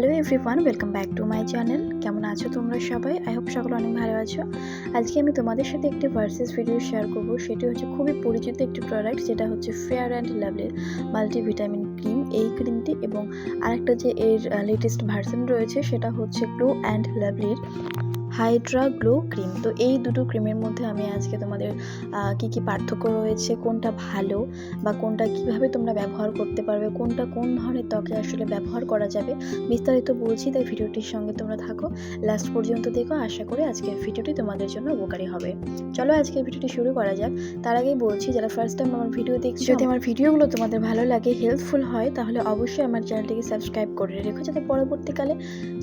Hello everyone welcome back to my channel কেমন আছো তোমরা সবাই? আই হোপ সকলে অনেক ভালো আছো। আজকে আমি তোমাদের সাথে একটি ভার্সেস ভিডিও শেয়ার করব। সেটি হচ্ছে খুবই পরিচিত একটি প্রোডাক্ট যেটা হচ্ছে ফেয়ার অ্যান্ড লাভলির মাল্টিভিটামিন ক্রিম এই ক্রিমটি এবং আরেকটা যে এর লেটেস্ট ভার্সন রয়েছে, সেটা হচ্ছে গ্লো অ্যান্ড লাভলির হাইড্রা গ্লো ক্রিম তো এই দুটো ক্রিমের মধ্যে আমি আজকে তোমাদের কি কি পার্থক্য রয়েছে, কোনটা ভালো বা কোনটা কীভাবে তোমরা ব্যবহার করতে পারবে, কোনটা কোন ধরনের ত্বকে আসলে ব্যবহার করা যাবে বিস্তারিত বলছি, তাই ভিডিওটির সঙ্গে তোমরা থাকো। লাস্ট পর্যন্ত দেখো, আশা করি আজকের ভিডিওটি তোমাদের জন্য উপকারী হবে। চলো আজকের ভিডিওটি শুরু করা যাক। তার আগেই বলছি, যারা ফার্স্ট টাইম আমার ভিডিও দেখছ, যদি আমার ভিডিওগুলো তোমাদের ভালো লাগে হেল্পফুল হয়, তাহলে অবশ্যই আমার চ্যানেলটিকে সাবস্ক্রাইব করে রেখো, যাতে পরবর্তীকালে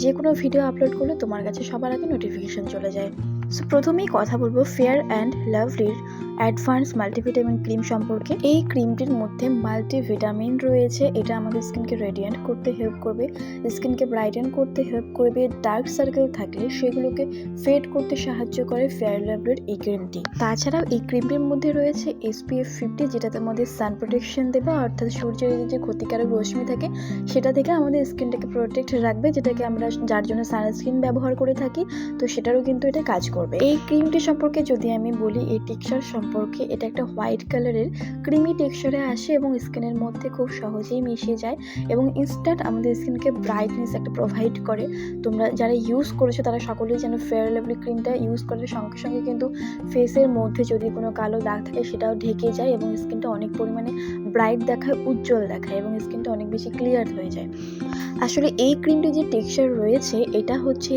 যে কোনো ভিডিও আপলোড করলে তোমার কাছে সবার আগে নোটিফিকেশন চলে যায়। সো প্রথমেই কথা বলব ফেয়ার অ্যান্ড লাভলির অ্যাডভান্স মাল্টিভিটামিন ক্রিম সম্পর্কে। এই ক্রিমটির মধ্যে মাল্টিভিটামিন রয়েছে, এটা আমাদের স্কিনকে রেডিয়েন্ট করতে হেল্প করবে, স্কিনকে ব্রাইটেন করতে হেল্প করবে ডার্ক সার্কেল থাকলে সেগুলোকে ফেড করতে সাহায্য করে ফেয়ার লাভলির এই ক্রিমটি তাছাড়াও এই ক্রিমটির মধ্যে রয়েছে এসপিএফ ফিফটি যেটা তোমাদের সান প্রোটেকশন দেবে, অর্থাৎ সূর্যের যে ক্ষতিকারক রশ্মি থাকে, সেটা থেকে আমাদের স্কিনটাকে প্রোটেক্ট রাখবে, যেটাকে আমরা যার জন্য সানস্ক্রিন ব্যবহার করে থাকি, তো সেটারও কিন্তু এটা কাজ করবে। এই ক্রিমটি সম্পর্কে যদি আমি বলি, এই টেক্সচার সম্পর্কে এটা একটা হোয়াইট কালারের ক্রিমি টেক্সচারে আসে এবং স্কিনের মধ্যে খুব সহজেই মিশে যায় এবং ইনস্ট্যান্ট আমাদের স্কিনকে ব্রাইটনেস একটা প্রোভাইড করে। তোমরা যারা ইউজ করেছ তারা সকলেই যেন ফেয়ার লাভলি ক্রিমটা ইউজ করার সঙ্গে সঙ্গে কিন্তু ফেসের মধ্যে যদি কোনো কালো দাগ থাকে সেটাও ঢেকে যায় এবং স্কিনটা অনেক পরিমাণে ব্রাইট দেখায়, উজ্জ্বল দেখায় এবং স্কিনটা অনেক বেশি ক্লিয়ার হয়ে যায়। আসলে এই ক্রিমটি যে টেক্সচার রয়েছে, এটা হচ্ছে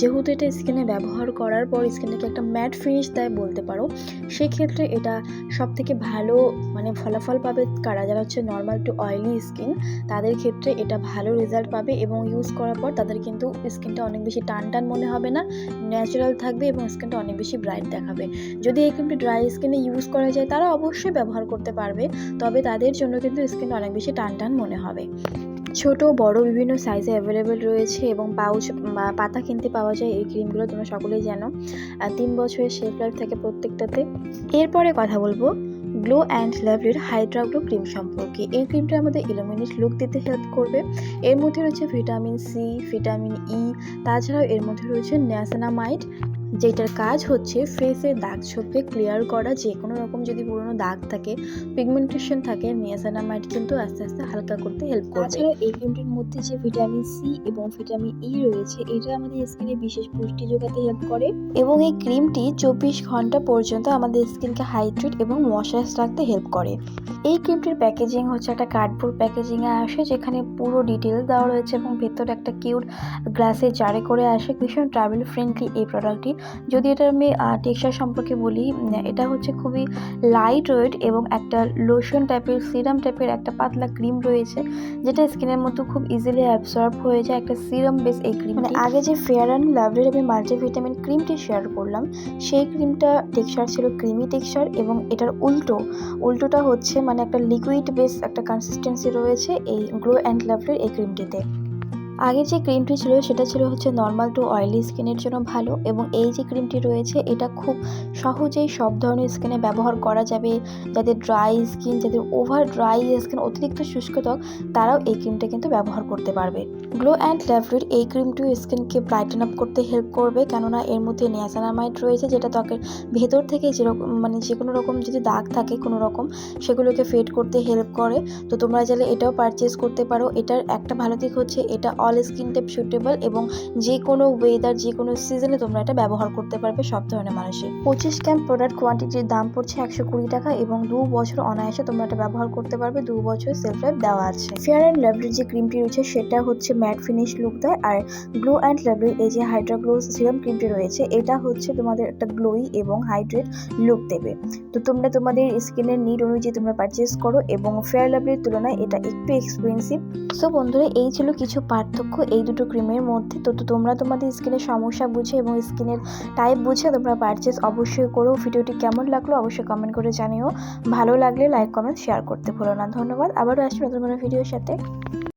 যেহেতু এটা স্কিনে ব্যবহার করার পর স্কিনটাকে একটা ম্যাট ফিনিশ দেয় বলতে পারো, সেক্ষেত্রে এটা সব থেকে ভালো মানে ফলাফল পাবে কারা? যারা হচ্ছে নর্মাল টু অয়েলি স্কিন তাদের ক্ষেত্রে এটা ভালো রেজাল্ট পাবে এবং ইউজ করার পর তাদের কিন্তু স্কিনটা অনেক বেশি টান টান মনে হবে না ন্যাচারাল থাকবে এবং স্কিনটা অনেক বেশি ব্রাইট দেখাবে। যদি এই ক্রিমটি ড্রাই স্কিনে ইউজ করা যায় তারা অবশ্যই ব্যবহার করতে পারবে তবে তাদের জন্য কিন্তু স্কিনটা অনেক বেশি টান টান মনে হবে। ছোট, বড়, বিভিন্ন সাইজে অ্যাভেলেবেল রয়েছে এবং পাউচ পাতা কিনতে পাওয়া যায় এই ক্রিমগুলো তোমরা সকলেই জানো। তিন বছরের শেফ লাইফ থাকে প্রত্যেকটাতে। এরপরে কথা বলব গ্লো অ্যান্ড লাভলির হাইড্রা গ্লো ক্রিম সম্পর্কে। এই ক্রিমটা আমাদের ইলুমিনেট লুক দিতে হেল্প করবে। এর মধ্যে রয়েছে ভিটামিন সি ভিটামিন ই তাছাড়াও এর মধ্যে রয়েছে ন্যাসানামাইড যেটার কাজ হচ্ছে ফেসের দাগ ছোপকে ক্লিয়ার করা যে কোনো রকম যদি পুরনো দাগ থাকে পিগমেন্টেশন থাকে নিয়াসানামাইড কিন্তু আস্তে আস্তে হালকা করতে হেল্প করবে। তাছাড়া এই ক্রিমটির মধ্যে যে ভিটামিন সি এবং ভিটামিন ই রয়েছে এটা আমাদের স্কিনে বিশেষ পুষ্টি যোগাতে হেল্প করে। এবং এই ক্রিমটি চব্বিশ ঘণ্টা পর্যন্ত আমাদের স্কিনকে হাইড্রেট এবং ময়শ্চারাইজ রাখতে হেল্প করে। এই ক্রিমটির প্যাকেজিং হচ্ছে একটা কার্ডবোর্ড প্যাকেজিংয়ে আসে যেখানে পুরো ডিটেলস দেওয়া রয়েছে এবং ভেতরে একটা কিউট গ্লাসে জারে করে আসে। ভীষণ ট্রাভেল ফ্রেন্ডলি এই প্রোডাক্টটি যদি এটা আমি টেক্সচার সম্পর্কে বলি এটা হচ্ছে খুবই লাইট ওয়েট এবং একটা লোশন টাইপের সিরাম টাইপের একটা পাতলা ক্রিম রয়েছে যেটা স্কিনের মতো খুব ইজিলি অ্যাবসর্ব হয়ে যায় একটা সিরাম বেস এই ক্রিম মানে আগে যে ফেয়ার অ্যান্ড লাভলির আমি মাল্টিভিটামিন ক্রিমটি শেয়ার করলাম সেই ক্রিমটা টেক্সচার ছিল ক্রিমি টেক্সচার এবং এটার উল্টো উল্টোটা হচ্ছে মানে একটা লিকুইড বেস একটা কনসিস্টেন্সি রয়েছে এই গ্লো অ্যান্ড লাভলির এই ক্রিমটিতে আগের যে ক্রিমটি ছিল সেটা ছিল হচ্ছে নর্মাল টু অয়েলি স্কিনের জন্য ভালো এবং এই যে ক্রিমটি রয়েছে, এটা খুব সহজেই সব ধরনের স্কিনে ব্যবহার করা যাবে। যাদের ড্রাই স্কিন যাদের ওভার ড্রাই স্কিন অতিরিক্ত শুষ্ক ত্বক তারাও এই ক্রিমটা কিন্তু ব্যবহার করতে পারবে। গ্লো অ্যান্ড ল্যাভলির এই ক্রিমটিও স্কিনকে ব্রাইটেন আপ করতে হেল্প করবে, কেননা এর মধ্যে নিয়াসানামাইড রয়েছে, যেটা ত্বকের ভেতর থেকে যেরকম মানে যে কোনো রকম যদি দাগ থাকে কোনো রকম, সেগুলোকে ফেড করতে হেল্প করে। তো তোমরা চাইলে এটাও পারচেস করতে পারো। এটার একটা ভালো দিক হচ্ছে, এটা অল স্কিন টাইপ সুটেবল এবং যে কোনো ওয়েদার যে কোনো সিজনে তোমরা এটা ব্যবহার করতে পারবে সব ধরনের মানুষের পঁচিশ গ্রাম প্রোডাক্ট কোয়ান্টিটির দাম পড়ছে একশো কুড়ি টাকা এবং দু বছর অনায়াসে তোমরা এটা ব্যবহার করতে পারবে, দু বছর সেলফ লাইফ দেওয়া আছে। ফেয়ার অ্যান্ড লাভলির যে ক্রিমটি রয়েছে সেটা হচ্ছে ম্যাট ফিনিশ লুক দেয় আর গ্লো অ্যান্ড লাভলির এই যে হাইড্রাগ্লো সিরাম ক্রিমটি রয়েছে, এটা হচ্ছে তোমাদের একটা গ্লোই এবং হাইড্রেট লুক দেবে। তো তোমরা তোমাদের স্কিনের নিড অনুযায়ী তোমরা পারচেস করো এবং ফেয়ার লাভলির তুলনায় এটা একটু এক্সপেন্সিভ সো বন্ধুরা, এই ছিল কিছু পার্থক্য এই দুটো ক্রিমের মধ্যে। তো তোমরা তোমাদের স্কিনের সমস্যা বুঝে এবং স্কিনের টাইপ বুঝে তোমরা পারচেস অবশ্যই করো। ভিডিওটি কেমন লাগল অবশ্যই কমেন্ট করে জানিও। ভালো লাগলে লাইক কমেন্ট শেয়ার করতে ভুলো না। ধন্যবাদ। আবারও আসছি নতুন কোনো ভিডিওর সাথে।